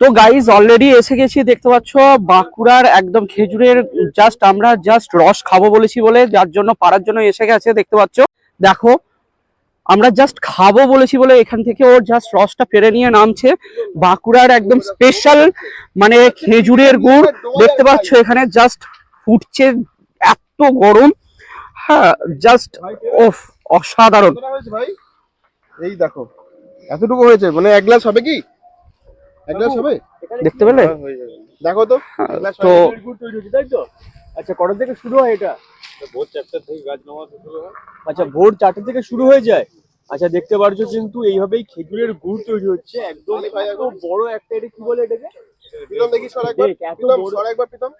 তো guys already এসে গেছি, দেখতে পাচ্ছ, বাঁকুড়ার একদম খেজুরের জাস্ট আমরা জাস্ট রস খাব বলেছি বলে, যার জন্য পারার জন্য এসে গেছে, দেখতে পাচ্ছ। দেখো, আমরা জাস্ট খাব বলেছি বলে এখান থেকে ওর জাস্ট রসটা পেরে নিয়ে নামছে। বাঁকুড়ার একদম স্পেশাল মানে খেজুরের গুড়, দেখতে পাচ্ছ এখানে জাস্ট ফুটছে এত গরম। হ্যাঁ জাস্ট ওফ অসাধারণ। এই দেখো, এতটুকু হয়েছে মানে এক গ্লাস হবে কি? এক গ্লাস হবে দেখতে পেলে? দেখো তো। হ্যাঁ, তো তাই তো? আচ্ছা কটার থেকে শুরু হয় এটা? ভোর চারটে থেকে গাছ নামা শুরু হয়। আচ্ছা ভোর চারটে থেকে শুরু হয়ে যায়? আচ্ছা দেখতে পারছ কিন্তু এইভাবেই খেজুরের গুড় তৈরি হচ্ছে একদম এত বড় একটা এটা কি বলে এটাকে? প্রীতম দেখি সর একবার। সর একবার প্রীতম।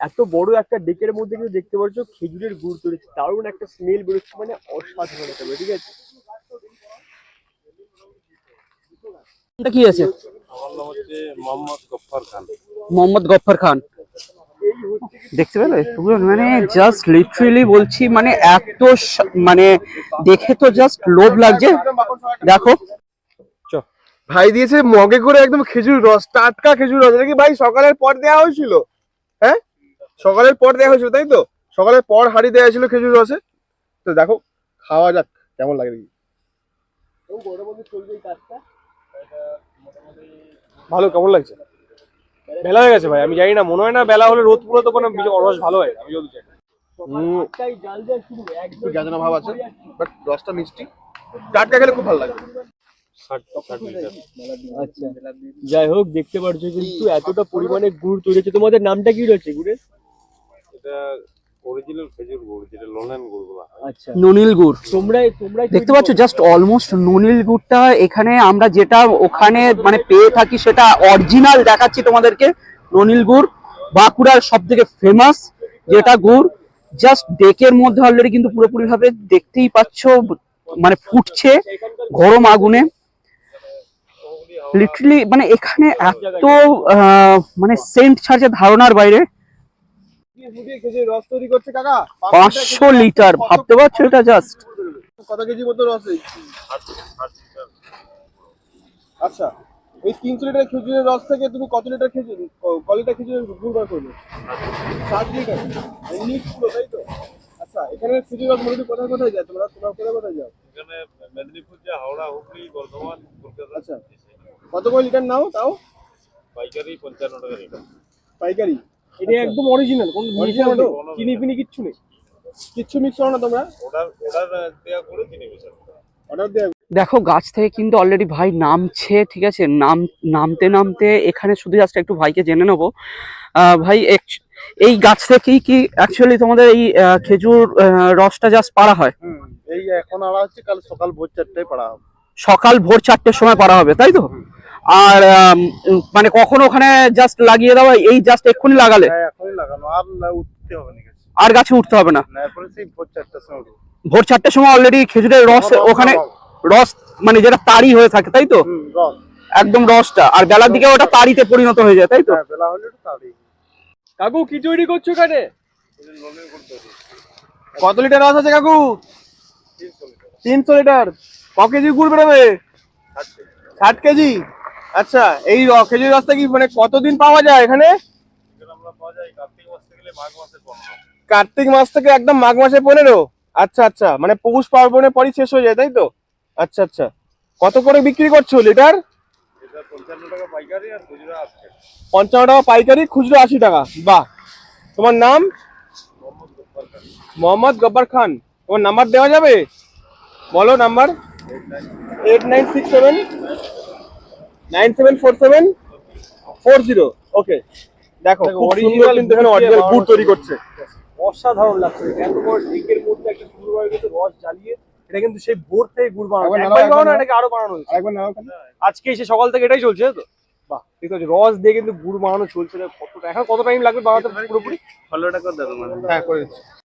এত বড় একটা ডেকের মধ্যে কিন্তু দেখতে পাচ্ছ খেজুরের গুড় তৈরি হচ্ছে। দারুণ একটা স্মেল বেরোচ্ছে মানে অসাধারণ একটা ঠিক আছে? কি আছে? মোহাম্মদ গফফার খান। মোহাম্মদ দেখতে পেলে? মানে জাস্ট লিটারেলি বলছি মানে এত মানে দেখে তো জাস্ট লোভ লাগছে। দেখো। ভাই দিয়েছে মগে করে একদম খেজুর রস টাটকা খেজুর রস। এটা কি ভাই সকালের পর দেওয়া হয়েছিল? হ্যাঁ? সকালের পর দেওয়া হয়েছিল তাই তো? সকালের পর হাড়ি দেওয়া হয়েছিল খেজুর রসে। তো দেখো খাওয়া যাক কেমন লাগে দেখি। ভালো কেমন লাগছে? বেলা হয়ে গেছে ভাই আমি জানি না মনে হয় না বেলা হলে রোদ পুরো তো কোনো রস ভালো হয় আমি যদি একটু ভাব আছে বাট রসটা মিষ্টি। টাটকা খেলে খুব ভালো লাগে। আচ্ছা যাই হোক দেখতে পারছ কিন্তু এতটা পরিমাণে গুড় তৈরি হচ্ছে। তোমাদের নামটা কি রয়েছে গুড়ের? এটা অরিজিনাল খেজুর গুড় যেটা লোনেন গুড় বলা আচ্ছা। ননিল গুড়। দেখতে পাচ্ছ জাস্ট অলমোস্ট ননিল গুড়টা এখানে আমরা যেটা ওখানে মানে পেয়ে থাকি সেটা অরিজিনাল দেখাচ্ছি তোমাদেরকে। ননিল গুড় বাঁকুড়ার সব থেকে ফেমাস যেটা গুড়। জাস্ট ডেকের মধ্যে অলরেডি কিন্তু পুরোপুরি ভাবে দেখতেই পাচ্ছ মানে ফুটছে গরম আগুনে। লিটারালি মানে এখানে এত আহ, মানে সেন্ট ছাড়ছে ধারণার বাইরে। রস তৈরি করছে কাকা? পাঁচশো লিটার ভাবতে পারছ এটা জাস্ট কত কেজি মতো রস? আচ্ছা এই তিনশো লিটার খেজুরের রস থেকে তুমি কত লিটার খেজুর ক- লিটার খেজুরের গুড় বার করবে? সাত লিটার। মিক্স ছিল তাই তো? আচ্ছা এখানে খেজুর রস মোটামুটি কোথায় কোথায় যায়? তোমরা তোমরা কোথায় কোথায় যাও? এখানে মেদিনীপুর যে হাওড়া হুগলি বর্ধমান কলকাতা। আচ্ছা কত করে লিটার নাও তাও? পাইকারি পঞ্চান্ন টাকা লিটার। পাইকারি? এটা একদম অরিজিনাল কোন Original তো? চিনি ফিনি কিচ্ছু নেই। কিচ্ছু করো না তোমরা। অর্ডার অর্ডার দেওয়া করে চিনি মিশানো অর্ডার দেওয়া দেখো গাছ থেকে কিন্তু অলরেডি ভাই নামছে ঠিক আছে? নাম নামতে নামতে এখানে শুধু জাস্ট একটু ভাইকে জেনে নেব। ভাই এক- এই গাছ থেকেই কি অ্যাকচুয়ালি তোমাদের এই খেজুর রসটা জাস্ট পাড়া হয়? এই এখন আড়া হচ্ছে কাল সকাল ভোর চারটায় পড়া হবে। সকাল ভোর চারটের সময় পাড়া হবে তাই তো? আর মানে কখন ওখানে জাস্ট লাগিয়ে দেওয়া এই জাস্ট এক্ষুনি লাগালে? হ্যাঁ লাগানো। আর উঠতে হবে। আর গাছে উঠতে হবে না? ভোর চারটার সময় অলরেডি খেজুরের রস রস ওখানে রস। মানে যেটা তাড়ি হয়ে থাকে তাই তো? রস। একদম রসটা। আর বেলার দিকে ওটা তাড়িতে পরিণত হয়ে যায় তাই তো? হ্যাঁ কাকু কি তৈরি করছ এখানে? কত লিটার রস আছে কাকু? তিনশো লিটার। ক কেজি গুড় বেরোবে? ষাট কেজি? আচ্ছা এই খেজুর রসটা কি মানে কতদিন পাওয়া যায় এখানে? কার্তিক মাস থেকে একদম মাঘ মাসে পনেরো। আচ্ছা আচ্ছা মানে পৌষ পার্বণের পরই শেষ হয়ে যায়, তাই তো? আচ্ছা আচ্ছা। কত করে বিক্রি করছ লিটার? পঞ্চান্ন টাকা পাইকারি খুচরো আশি টাকা। বাহ। তোমার নাম? মোহাম্মদ গব্বর খান। তোমার নাম্বার দেওয়া যাবে? বলো number eight nine six seven nine seven four seven four zero. Okay দেখো কিন্তু এখানে অরিজিনাল গুড় তৈরি করছে। অসাধারণ লাগছে। এত ঢেকের মধ্যে একটা সুন্দর ভাবে কিন্তু রস জ্বালিয়ে এটা কিন্তু সেই ভোর থেকে গুড় বানানো। একবার বানানো এটাকে আরও বানানো হয়েছে। আরেকবার নাও আজকে এসে সকাল থেকে এটাই চলছে তো? বাহ ঠিক আছে রস দিয়ে কিন্তু গুড় বানানো চলছে কত এখন কত টাইম লাগবে বানাতে পুরোপুরি? দাদা মানে হ্যাঁ করে